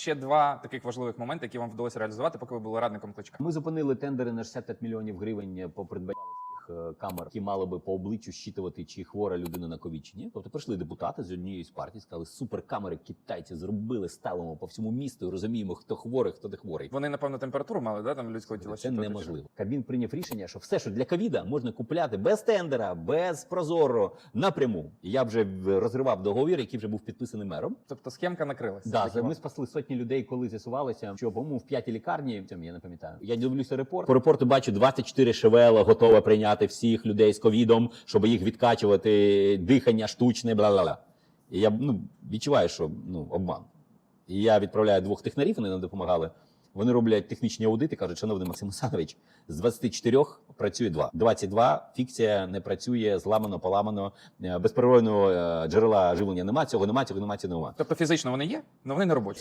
Ще два таких важливих моменти, які вам вдалося реалізувати, поки ви були радником кличка. Ми зупинили тендери на 65 мільйонів гривень по придбанню е, камер, які мали би по обличчю щитувати, чи хвора людина на ковід чи ні. Тобто прийшли депутати з однієї з партій, сказали, суперкамери китайці зробили, ставимо по всьому місту і розуміємо, хто хворий, хто не хворий. Вони, напевно, температуру мали, да, там людського тіла. Це щитувати, неможливо. Кабмін прийняв рішення, що все, що для ковіда, можна купляти без тендера, без прозоро напряму. Я вже розривав договір, який вже був підписаний мером. Тобто схемка накрилася. Да, ми спасли сотні людей, коли з'ясувалося, що по-моєму в п'ятій лікарні я не пам'ятаю. Я дивлюся репорт. По репорту бачу 24 шевела готове прийняти всіх людей з ковідом, щоб їх відкачувати, дихання штучне, бла бла бла. І я ну відчуваю, що ну обман. І я відправляю двох технарів, вони нам допомагали. Вони роблять технічні аудити, кажуть, шановний Максим Осанович, з 24 працює 2. 22 фікція не працює, зламано, поламано, е, безперервного е, джерела живлення нема, цього нема, цього нема, цього нема. Тобто фізично вони є, але вони не робочі.